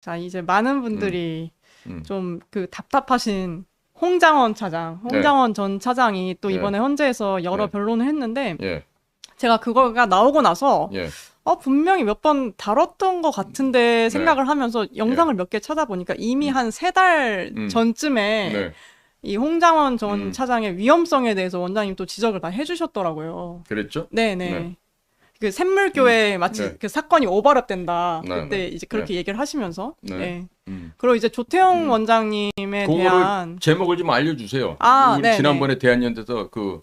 자, 이제 많은 분들이 음. 좀 그 답답하신 홍장원 차장, 홍장원 전 차장이 또 네. 이번에 헌재에서 여러 네. 변론을 했는데 예, 제가 그거가 나오고 나서 예, 어, 분명히 몇 번 다뤘던 것 네. 같은데 생각을 하면서 영상을 몇개 찾아보니까 이미 한세달 음. 전쯤에 네, 이 홍장원 전 음. 차장의 위험성에 대해서 원장님 또 지적을 다 해주셨더라고요. 그랬죠? 네네. 네. 그 샘물교회 마치 네. 그 사건이 오버랩된다. 네, 그때 네. 이제 그렇게 얘기를 하시면서. 네. 네. 음. 그리고 이제 조태용 음. 원장님에 대한 제목을 좀 알려주세요. 아, 네, 지난번에 대한연대에서 그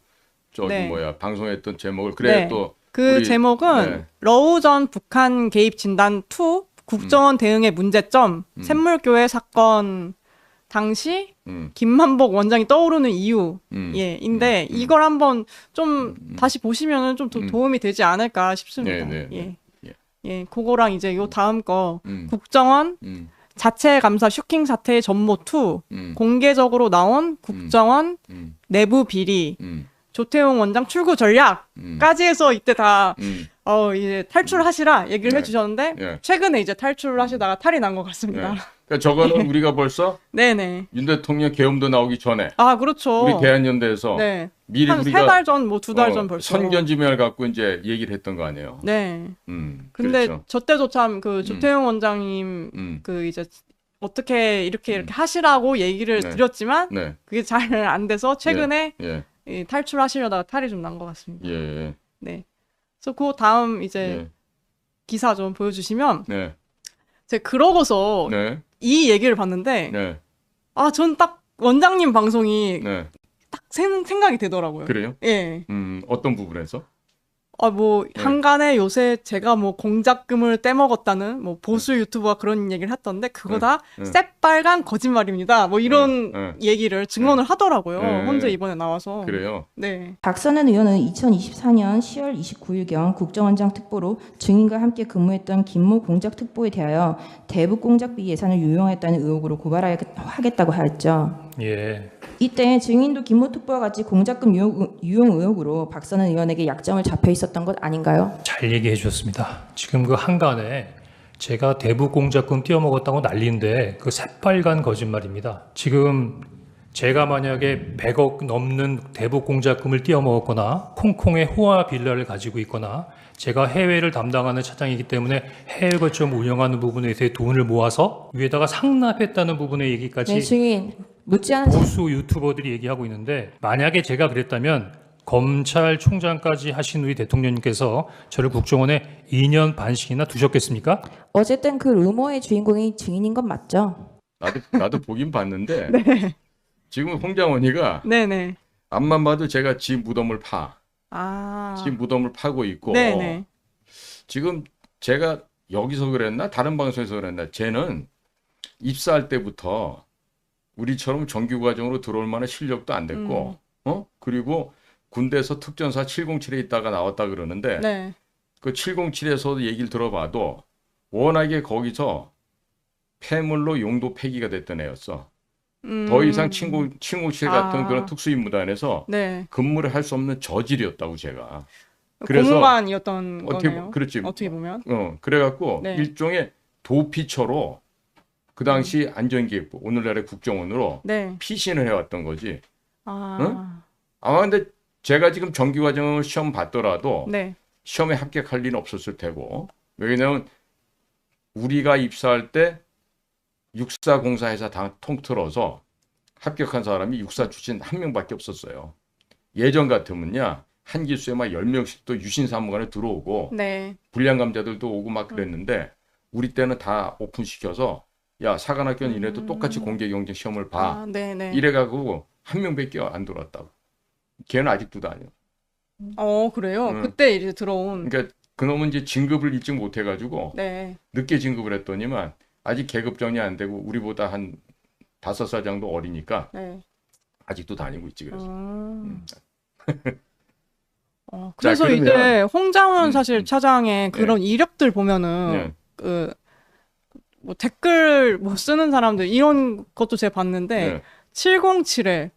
저기 네. 뭐야 방송했던 제목을 그래 네. 또그 제목은 네. 러우 전 북한 개입 진단 2 국정원 대응의 문제점 음. 샘물교회 사건 당시 음, 김만복 원장이 떠오르는 이유 음. 예인데 음. 이걸 한번 좀 음. 다시 보시면은 좀 도, 음. 도움이 되지 않을까 싶습니다. 네, 네, 예. 예. 예, 그거랑 이제 요 다음 거 음, 국정원 음, 자체 감사 슈킹 사태의 전모 2 음, 공개적으로 나온 국정원 음, 내부 비리 음, 조태용 원장 출구 전략까지 음, 해서 이때 다 음. 어, 이제 탈출하시라 얘기를 네. 해주셨는데 예. 최근에 이제 탈출을 하시다가 탈이 난 것 같습니다. 네. 그러니까 저거는 우리가 벌써 네네. 윤 대통령 계엄도 나오기 전에 아 그렇죠. 우리 대한연대에서 네. 미리 한 세 달 전, 뭐 두달 어, 전 벌써. 선견지명을 갖고 이제 얘기를 했던 거 아니에요. 네. 음, 근데 그렇죠. 저 때도 참 그 조태용 원장님 음, 그 이제 어떻게 이렇게 이렇게 하시라고 얘기를 네. 드렸지만 네, 그게 잘 안 돼서 최근에 예, 이 탈출하시려다가 탈이 좀 난 것 같습니다. 예, 네. 그래서 그 다음 이제 예, 기사 좀 보여주시면 네, 제가 그러고서 네, 이 얘기를 봤는데 네, 아전 딱 원장님 방송이 네. 딱 생, 생각이 되더라고요. 그래요? 예. 음, 어떤 부분에서? 아, 뭐, 네. 한간에 요새 제가 뭐 공작금을 떼먹었다는 뭐 보수 유튜버가 그런 얘기를 했던데 그거 네. 다 네. 새빨간 거짓말입니다. 뭐 이런 네. 얘기를 증언을 하더라고요. 네. 헌재 이번에 나와서. 그래요. 네. 박선은 의원은 2024년 10월 29일경 국정원장 특보로 증인과 함께 근무했던 김모 공작 특보에 대하여 대북 공작비 예산을 유용했다는 의혹으로 고발하겠다고 하였죠. 예, 이때 증인도 김모 특보와 같이 공작금 유용, 유용 의혹으로 박선은 의원에게 약점을 잡혀 있었던 것 아닌가요? 잘 얘기해 주셨습니다. 지금 그 한간에 제가 대북 공작금 띄어먹었다고 난리인데 그 새빨간 거짓말입니다. 지금 제가 만약에 100억 넘는 대북 공작금을 띄어먹었거나 콩콩의 호화 빌라를 가지고 있거나 제가 해외를 담당하는 차장이기 때문에 해외 거점 운영하는 부분에서의 돈을 모아서 위에다가 상납했다는 부분의 얘기까지 네, 증인 묻지 않은 보수 유튜버들이 얘기하고 있는데 만약에 제가 그랬다면 검찰총장까지 하신 우리 대통령님께서 저를 국정원에 2년 반씩이나 두셨겠습니까? 어쨌든 그 루머의 주인공이 증인인 건 맞죠? 나도 나도 보긴 봤는데 네. 지금 홍장원이가 네네. 앞만 봐도 제가 지 무덤을 파, 아. 지 무덤을 파고 있고 네네. 지금 제가 여기서 그랬나 다른 방송에서 그랬나 쟤는 입사할 때부터 우리처럼 정규 과정으로 들어올 만한 실력도 안 됐고 어 그리고 군대에서 특전사 707에 있다가 나왔다 그러는데 네. 그 707에서 얘기를 들어봐도 워낙에 거기서 폐물로 용도 폐기가 됐던 애였어. 음. 더 이상 친구 친구실 같은 아. 그런 특수임무단에서 네. 근무를 할 수 없는 저질이었다고 제가. 그래서 고문관이었던 어떻게 거네요. 보- 그렇지. 어떻게 보면. 어 그래갖고 네. 일종의 도피처로 그 당시 안전기획부 오늘날의 국정원으로 네. 피신을 해왔던 거지. 아. 아마 근데 제가 지금 정규과정을 시험 봤더라도 네. 시험에 합격할 리는 없었을 테고 왜냐면 우리가 입사할 때 육사공사에서 다 통틀어서 합격한 사람이 육사 출신 한 명밖에 없었어요. 예전 같으면요 한 기수에 막 10명씩 또 유신 사무관에 들어오고 네. 불량 감자들도 오고 막 그랬는데 우리 때는 다 오픈시켜서 야 사관학교 니네도 음. 똑같이 공개 경쟁 시험을 봐 아, 네네. 이래가고 한 명밖에 안 들어왔다고 걔는 아직도 다녀 어, 그래요? 음. 그때 이제 들어온. 그러니까 그놈은 이제 진급을 일찍 못해가지고 네. 늦게 진급을 했더니만 아직 계급 정리 안 되고 우리보다 한 다섯 살 정도 어리니까 네. 아직도 다니고 있지 그래서 음. 음. 어, 자, 그래서 그러면- 이제 홍장원 음, 사실 음. 차장의 그런 이력들 보면은 네. 그 뭐 댓글 뭐 쓰는 사람들 이런 것도 제가 봤는데 네. 707에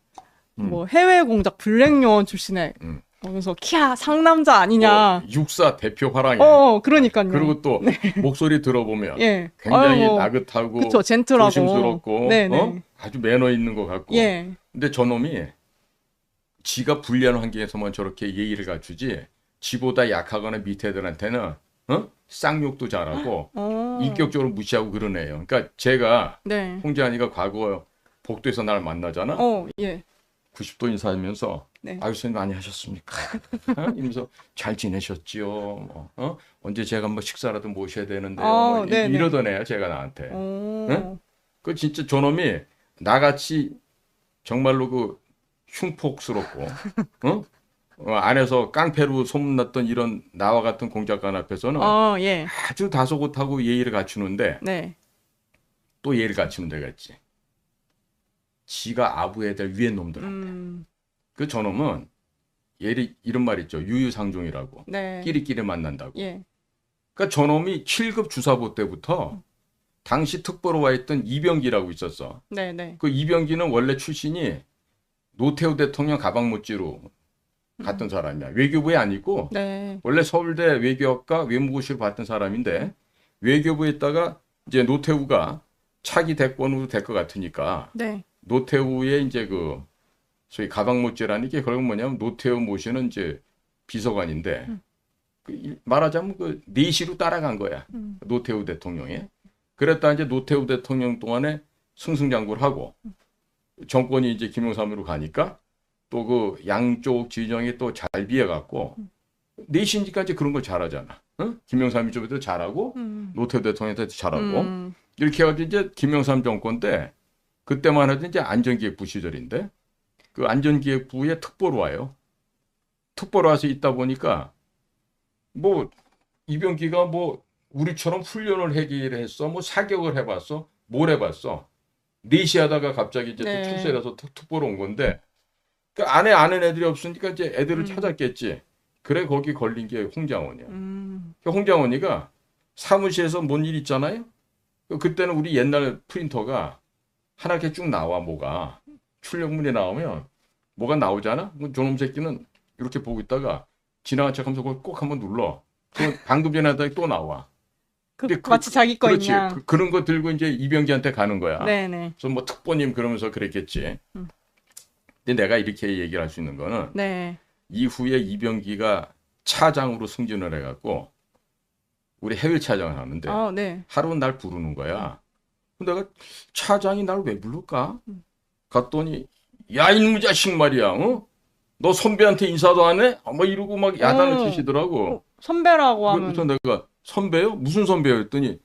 음. 뭐 해외 공작 블랙 요원 출신의 음. 그래서 키야 상남자 아니냐. 뭐 육사 대표 화랑이. 어, 그러니까요. 그리고 또 목소리 들어보면 예. 굉장히 뭐, 나긋하고 그쵸, 젠틀하고. 조심스럽고 네네. 어? 아주 매너 있는 것 같고. 예. 근데 저놈이 지가 불리한 환경에서만 저렇게 예의를 갖추지 지보다 약하거나 밑에 애들한테는 어? 쌍욕도 잘하고 어. 인격적으로 무시하고 애예요. 그러니까 제가 네. 홍재환이가 과거 복도에서 날 만나잖아. 어, 예. 90도 인사하면서 네. 아유 선생님 많이 하셨습니까? 어? 이러면서 잘 지내셨지요? 뭐, 어? 언제 제가 뭐 식사라도 모셔야 되는데요. 어, 뭐 이-. 이러던 애야 제가 나한테. 어. 응? 그 진짜 저놈이 나같이 정말로 그 흉폭스럽고 어? 어, 안에서 깡패로 소문났던 이런 나와 같은 공작관 앞에서는 어, 예. 아주 다소곳하고 예의를 갖추는데 네. 또 예의를 데가 있지. 지가 아부해야 될 위에 놈들. 음. 그 저놈은 예리 이런 말 있죠. 유유상종이라고. 네. 끼리끼리 만난다고. 예. 그러니까 저놈이 7급 주사부 때부터 당시 특보로 와 있던 이병기라고 있었어. 네, 네. 그 이병기는 원래 출신이 노태우 대통령 가방 못지로 갔던 사람이야. 외교부에 아니고 네. 원래 서울대 외교학과 외무고시를 봤던 사람인데 외교부에 있다가 이제 노태우가 차기 대권으로 될 것 같으니까 네. 노태우의 이제 그 소위 가방 못지라는 게 결국 뭐냐면 노태우 모시는 이제 비서관인데 그 이- 말하자면 그 내시로 따라간 거야. 음. 노태우 대통령이. 그랬다 이제 노태우 대통령 동안에 승승장구를 하고 정권이 이제 김영삼으로 가니까 또 그 양쪽 진영이 또 잘 비해갖고 내시니까 이제 그런 걸 잘하잖아. 응? 김영삼이 좀더 잘하고 음. 노태우 대통령한테 잘하고 음. 이렇게 해가지고 이제 김영삼 정권 때 그때만 해도 이제 안전기획부 시절인데 그 안전기획부에 특보로 와요. 특보로 와서 있다 보니까 뭐 이병기가 뭐 우리처럼 훈련을 하기를 했어, 뭐 사격을 해봤어, 뭘 해봤어. 내시하다가 갑자기 이제 네. 또 출세해서 특- 특보로 온 건데 그 안에 아는 애들이 없으니까 이제 애들을 음. 찾았겠지. 그래 거기 걸린 게 홍장원이야. 음. 그 홍장원이가 사무실에서 뭔 일 있잖아요. 그 그때는 우리 옛날 프린터가 하나 이렇게 쭉 나와 뭐가 출력문이 나오면 뭐가 나오잖아. 저놈 새끼는 이렇게 보고 있다가 지나간 척하면서 그걸 꼭 한번 눌러. 그럼 방금 전에 하다가 또 나와. 그, 그- 마치 자기 거 그렇지. 있냐. 그, 런거 들고 이제 이병기한테 가는 거야. 네, 네. 그래서 뭐 특보님 그러면서 그랬겠지. 음. 근데 내가 이렇게 얘기를 할 수 있는 거는 네. 이후에 이병기가 차장으로 승진을 해갖고 우리 해외 차장을 하는데 아, 네. 하루는 날 부르는 거야. 내가 차장이 날 왜 부를까? 갔더니 야 이놈의 자식 말이야. 어? 너 선배한테 인사도 안 해? 아, 뭐 이러고 막 야단을 어. 치시더라고. 어, 선배라고 하면 그래서 내가 선배요? 무슨 선배요? 했더니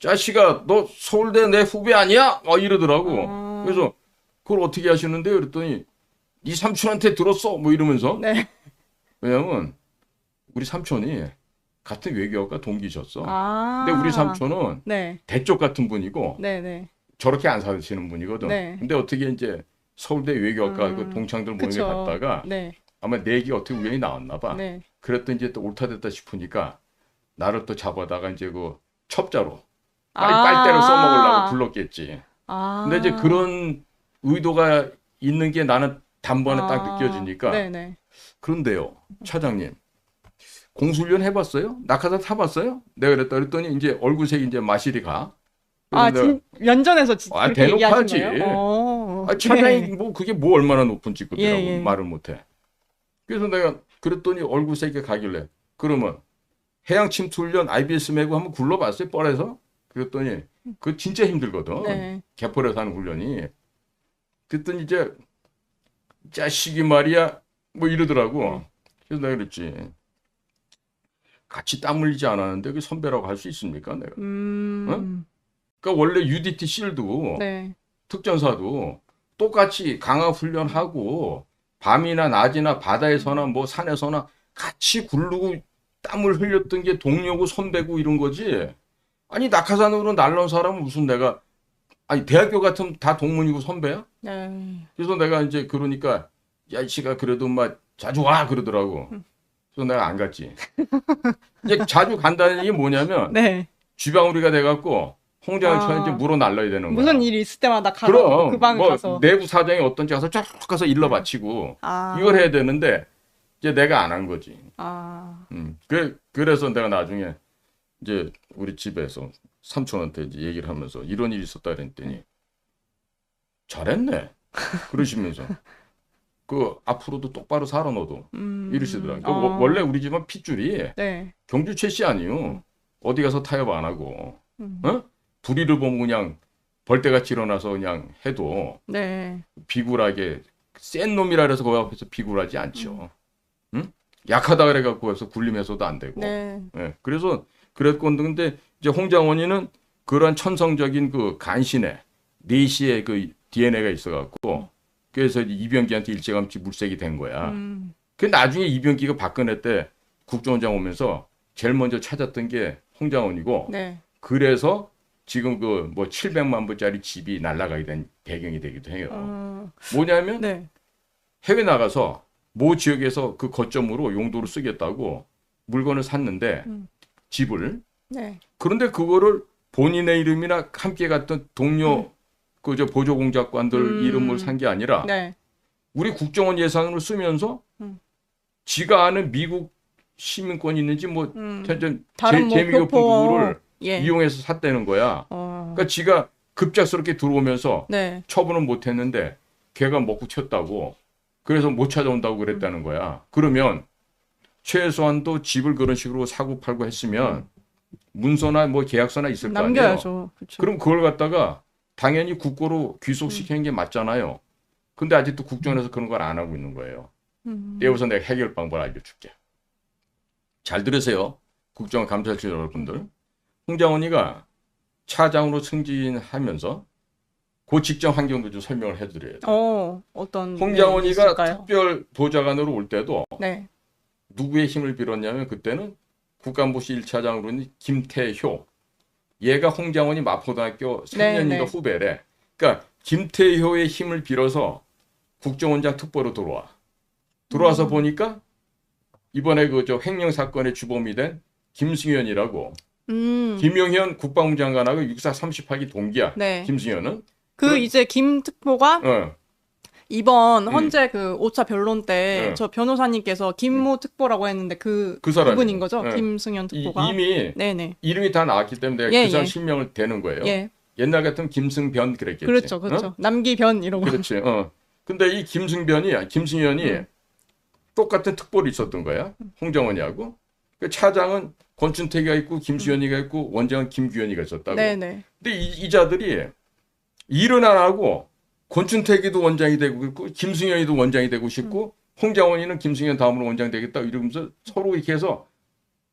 자식아 너 서울대 내 후배 아니야? 막 이러더라고. 아. 그래서 그걸 어떻게 하시는데요? 그랬더니 네 삼촌한테 들었어? 뭐 이러면서 네. 왜냐면 우리 삼촌이 같은 외교학과 동기셨어. 아. 근데 우리 삼촌은 네. 대쪽 같은 분이고 네, 네. 저렇게 안 사시는 분이거든. 네. 근데 어떻게 이제 서울대 외교학과 음, 그 동창들 모임에 그쵸. 갔다가 네. 아마 내 얘기가 어떻게 우연히 나왔나 봐. 네. 그랬더니 이제 또 옳다 됐다 싶으니까 나를 또 잡아다가 이제 그 첩자로 빨리 아. 빨대를 써먹으려고 불렀겠지. 아. 근데 이제 그런 의도가 있는 게 나는 단번에 딱 아. 느껴지니까 네, 네. 그런데요, 차장님. 공수훈련 해봤어요? 낙하산 타봤어요? 내가 그랬다 그랬더니 이제 얼굴색이 이제 마실이 가. 그래서 아, 진, 면전에서 지, 아, 대놓고 하지. 거예요? 어. 아, 차장이 네. 뭐 그게 뭐 얼마나 높은 직급이라고 예, 예. 말을 못해. 그래서 내가 그랬더니 얼굴색이 가길래 그러면 해양 침투 훈련 IBS 메고 한번 굴러봤어요 뻘에서? 그랬더니 그 진짜 힘들거든. 네. 개펄에서 하는 훈련이. 그랬더니 이제 자식이 말이야 뭐 이러더라고. 그래서 내가 그랬지. 같이 땀 흘리지 않았는데 그 선배라고 할 수 있습니까? 내가. 음. 그러니까 원래 UDT 실도 네. 특전사도 똑같이 강화 훈련하고 밤이나 낮이나 바다에서나 뭐 산에서나 같이 굴르고 땀을 흘렸던 게 동료고 선배고 이런 거지. 아니 낙하산으로 날라온 사람은 무슨 내가 아니 대학교 같으면 다 동문이고 선배야? 네. 그래서 내가 이제 그러니까 야 씨가 그래도 막 자주 와 그러더라고. 그래서 내가 안 갔지. 이제 자주 간다는 얘기 뭐냐면 네. 쥐방울이가 돼갖고 홍장을 아. 쳐야 이제 물어 날라야 되는 거야. 무슨 일이 있을 때마다 가서 그럼 그 방에 뭐 가서 내부 사정이 어떤지 가서 쫙 가서 일러 바치고 아. 이걸 해야 되는데 이제 내가 안 한 거지. 아, 음. 그 그래서 내가 나중에 이제 우리 집에서 삼촌한테 이제 얘기를 하면서 이런 일이 있었다 그랬더니 잘했네. 그러시면서 그 앞으로도 똑바로 살아 너도 음. 이러시더라고요. 그 어. 원래 우리 집은 핏줄이 네. 경주 최씨 아니요. 어디 가서 타협 안 하고 음. 어? 불의를 보면 그냥 벌떼같이 일어나서 그냥 해도 네. 비굴하게 센 놈이라 그래서 거기 앞에서 비굴하지 않죠. 응? 약하다 그래갖고 해서 굴림해서도 안 되고. 네. 예, 그래서 그랬건데 근데 이제 홍장원이는 그런 천성적인 그 간신에 네시의 그 DNA가 있어갖고 그래서 이병기한테 일제감치 물색이 된 거야. 음. 그 나중에 이병기가 박근혜 때 국정원장 오면서 제일 먼저 찾았던 게 홍장원이고 네. 그래서 지금 그 뭐 700만 불짜리 집이 날아가게 된 배경이 되기도 해요. 어. 뭐냐면 네. 해외 나가서 모 지역에서 그 거점으로 용도로 쓰겠다고 물건을 샀는데 음. 집을 네. 그런데 그거를 본인의 이름이나 함께 갔던 동료 그 저 보조 공작관들 음. 이름을 산 게 아니라 네. 우리 국정원 예산을 쓰면서 음. 지가 아는 미국 시민권이 있는지 뭐 음. 다른 뭐 재미교품 교포- 누구를 예. 이용해서 샀다는 거야. 어. 그러니까 지가 급작스럽게 들어오면서 네. 처분은 못 했는데 걔가 먹고 튀었다고 그래서 못 찾아온다고 그랬다는 거야. 그러면 최소한도 집을 그런 식으로 사고 팔고 했으면 문서나 뭐 계약서나 있을 거 아니에요. 그렇죠. 그럼 그걸 갖다가 당연히 국고로 귀속시키는 게 맞잖아요. 근데 아직도 국정원에서 그런 걸 안 하고 있는 거예요. 음. 여기서 내가 해결 방법을 알려줄게. 잘 들으세요. 국정원 감찰실 여러분들. 홍장원이가 차장으로 승진하면서 그 직장 환경도 좀 설명을 해드려야 돼. 어, 어떤 홍장원이가? 특별 보좌관으로 올 때도 네. 누구의 힘을 빌었냐면 그때는 국간부시 1차장으로 있는 김태효. 얘가 홍장원이 마포대학교 3년인가 네, 네. 후배래. 그러니까 김태효의 힘을 빌어서 국정원장 특보로 들어와. 들어와서 음. 보니까 이번에 그 저 횡령 사건의 주범이 된 김승현이라고 음. 김용현 국방부 장관하고 육사 38기 동기야. 네. 김승현은 그 그럼- 이제 김 특보가 어, 이번 음. 헌재 그 5차 변론 때 네. 저 변호사님께서 김모 특보라고 했는데 그 그 사람이에요. 그분인 거죠? 네. 김승현 이, 특보가. 이 미 네네. 이름이 다 나왔기 때문에 예, 그 사람 예. 실명을 대는 거예요. 예. 옛날 같으면 김승변 그랬겠지. 그렇죠, 어? 그렇죠. 남기변 이러고. 그렇지. 어. 근데 이 김승변이 김승현이 음. 똑같은 특보를 있었던 거야. 홍정원이하고. 그 차장은 권춘택이가 있고 김수현이가 있고 원장은 김규현이가 있었다고. 네네. 근데 이, 이 자들이 일은 안 하고 권춘택이도 원장이 되고 있고 김승현이도 원장이 되고 싶고 홍장원이는 김승현 다음으로 원장 되겠다 이러면서 서로 이렇게 해서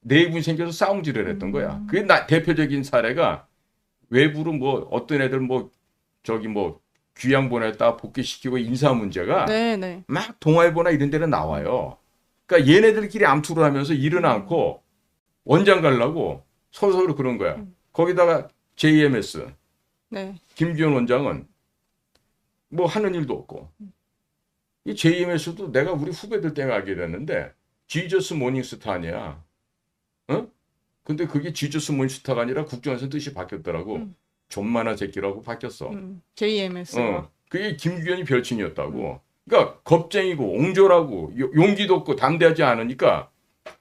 내분이 생겨서 싸움질을 했던 거야. 그게 나, 대표적인 사례가 외부로 뭐 어떤 애들 뭐 저기 뭐 귀양 보냈다 복귀시키고 인사 문제가 네네. 막 동아일보나 이런 데는 나와요. 그러니까 얘네들끼리 암투를 하면서 일은 않고 원장 가려고 서로 서로 그런 거야. 거기다가 JMS 네. 김기현 원장은 뭐 하는 일도 없고 이 JMS도 내가 우리 후배들 때문에 알게 됐는데 지저스 모닝스타 아니야. 어? 근데 그게 지저스 모닝스타가 아니라 국정원에서 뜻이 바뀌었더라고. 음. 존만한 새끼라고 바뀌었어. 음, JMS가. 어, 그게 김규현이 별칭이었다고. 그러니까 겁쟁이고 옹졸하고 요- 용기도 없고 담대하지 않으니까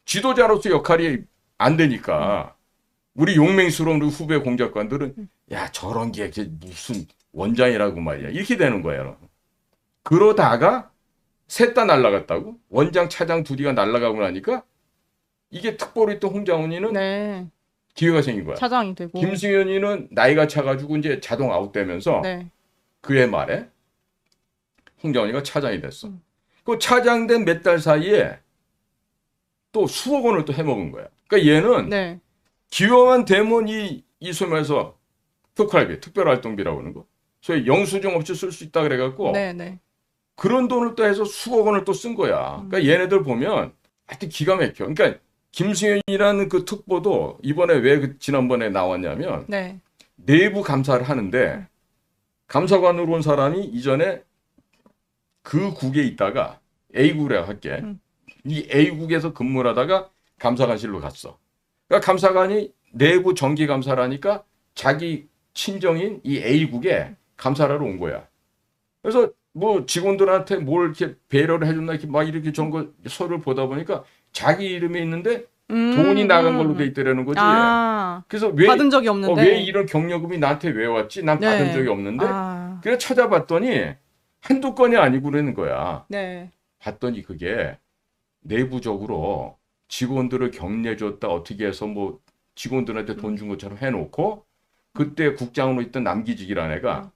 지도자로서 역할이 안 되니까 우리 용맹스러운 우리 후배 공작관들은 야 저런 게 무슨 원장이라고 말이야 이렇게 되는 거예요. 그러다가 셋 다 날라갔다고 원장 차장 둘이가 날라가고 나니까 이게 특보로 있던 홍장훈이는 네. 기회가 생긴 거야. 차장이 되고. 김승현이는 나이가 차가지고 이제 자동 아웃되면서 네. 그해 말에 홍장원이가 차장이 됐어. 음. 그 차장된 몇 달 사이에 또 수억 원을 또 해먹은 거야. 그러니까 얘는 네. 기여만 되면 이, 이 소면에서 특활비, 특별활동비라고 하는 거. 소위 영수증 없이 쓸 수 있다 그래갖고 네네. 그런 돈을 또 해서 수억 원을 또 쓴 거야. 음. 그러니까 얘네들 보면 하여튼 기가 막혀. 그러니까 김승현이라는 그 특보도 이번에 왜 그 지난번에 나왔냐면 네. 내부 감사를 하는데 감사관으로 온 사람이 이전에 그 국에 있다가 A국이라고 할게. 음. 이 A국에서 근무를 하다가 감사관실로 갔어. 그러니까 감사관이 내부 정기 감사를 하니까 자기 친정인 이 A국에 감사를 하러 온 거야. 그래서 뭐 직원들한테 뭘 이렇게 배려를 해줬나 이렇게 막 이렇게 전거 서류를 보다 보니까 자기 이름이 있는데 음, 돈이 나간 걸로 음. 돼 있더라는 거지. 아, 그래서 왜, 받은 적이 어, 없는데. 왜 이런 경력금이 나한테 왜 왔지? 난 받은 네. 적이 없는데. 아, 그래서 찾아봤더니 한두 건이 아니고 그러는 거야. 네. 봤더니 그게 내부적으로 직원들을 격려줬다 어떻게 해서 뭐 직원들한테 돈 준 것처럼 해놓고 그때 국장으로 있던 남기직이라는 애가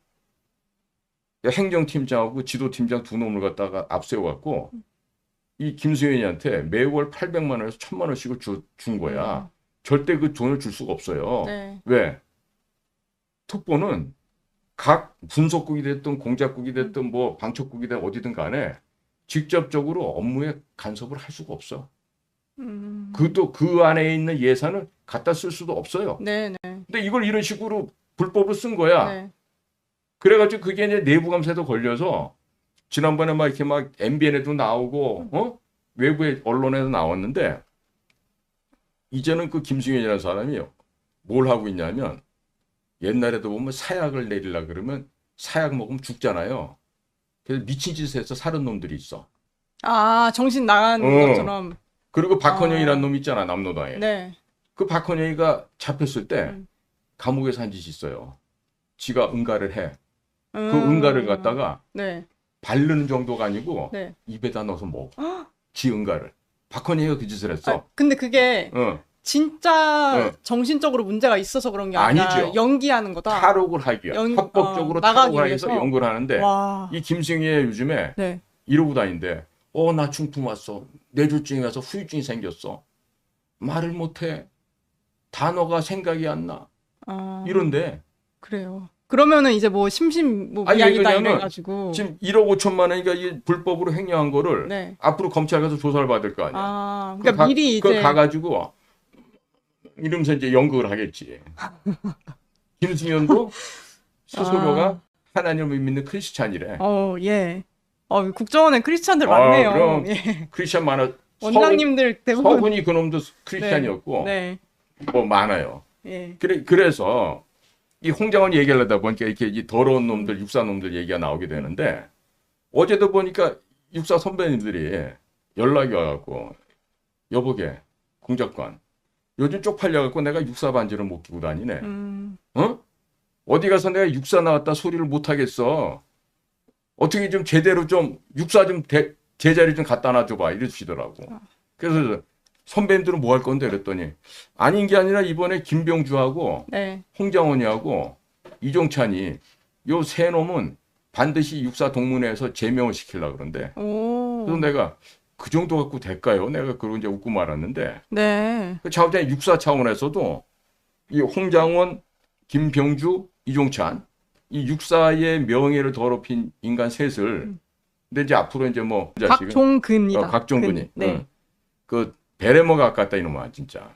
행정팀장하고 지도팀장 두 놈을 갖다가 앞세워갖고 이 김수현이한테 매월 800만 원에서 1000만 원씩을 주, 준 거야. 절대 그 돈을 줄 수가 없어요. 네. 왜? 특보는 각 분석국이 됐든 공작국이 됐든 뭐 방첩국이 됐든 어디든 간에 직접적으로 업무에 간섭을 할 수가 없어. 음. 그도 그 안에 있는 예산을 갖다 쓸 수도 없어요. 네, 네. 근데 이걸 이런 식으로 불법으로 쓴 거야. 네. 그래가지고 그게 이제 내부 감사도 걸려서 지난번에 막 이렇게 막 MBN에도 나오고 어 외부의 언론에도 나왔는데 이제는 그 김승현이라는 사람이 뭘 하고 있냐면 옛날에도 보면 사약을 내리려 그러면 사약 먹으면 죽잖아요. 그래서 미친 짓을 해서 사는 놈들이 있어. 아, 정신 나간 어. 것처럼. 그리고 박헌영이라는 아. 놈 있잖아 남노당에. 네. 그 박헌영이가 잡혔을 때 음. 감옥에서 한 짓이 있어요. 지가 응가를 해. 그 음. 응가를 갖다가 네. 바르는 정도가 아니고 네. 입에다 넣어서 먹어. 지 응가를. 박헌희가 그 짓을 아, 했어. 근데 그게 어. 진짜 어. 정신적으로 문제가 있어서 그런 게 아니라 아니죠. 연기하는 거다. 탈옥을 하기 위해 연- 합법적으로 어, 탈옥을 해서 위해서? 연구를 하는데 와. 이 김승희의 요즘에 네. 이러고 다닌대. 어, 나 중풍 왔어. 뇌졸중이 와서 후유증이 생겼어. 말을 못해. 단어가 생각이 안 나. 아, 이런데 그래요. 그러면은 이제 뭐 심심 뭐 왜냐면 이래가지고. 지금 1억 5천만 원이니까 이 불법으로 횡령한 거를 네. 앞으로 검찰 가서 조사를 받을 거 아니야. 아, 그러니까 가- 미리 그거 이제 가가지고 이러면서 이제 연극을 하겠지. 김승현도 스스로가 아. 하나님을 믿는 크리스찬이래. 어, 예. 어, 국정원에 크리스찬들 아, 많네요. 그럼. 예. 크리스찬 많아. 원장님들 서훈, 대부분 서훈이 그놈도 크리스찬이었고 네. 뭐 많아요. 예. 그래 그래서 이 홍장원 얘기하려다 보니까 이렇게 이 더러운 놈들, 육사 놈들 얘기가 나오게 되는데 어제도 보니까 육사 선배님들이 연락이 와갖고 여보게 공작관 요즘 쪽팔려갖고 내가 육사 반지를 못 끼고 다니네. 음. 어? 어디 가서 내가 육사 나왔다 소리를 못 하겠어. 어떻게 좀 제대로 좀 육사 좀 대- 제자리 좀 갖다 놔줘봐 이러시더라고. 그래서 선배님들은 뭐 할 건데 그랬더니 아닌 게 아니라 이번에 김병주하고 네. 홍장원이하고 이종찬이 요 세 놈은 반드시 육사 동문회에서 제명을 시키려 그런데 오. 그래서 내가 그 정도 갖고 될까요? 내가 그러고 이제 웃고 말았는데 네. 그 자우장 육사 차원에서도 이 홍장원, 김병주, 이종찬 이 육사의 명예를 더럽힌 인간 셋을 근데 이제 앞으로 이제 뭐 각종근이다. 어, 각종군이 근. 네. 응. 그 베레모가 아깝다 이놈아 진짜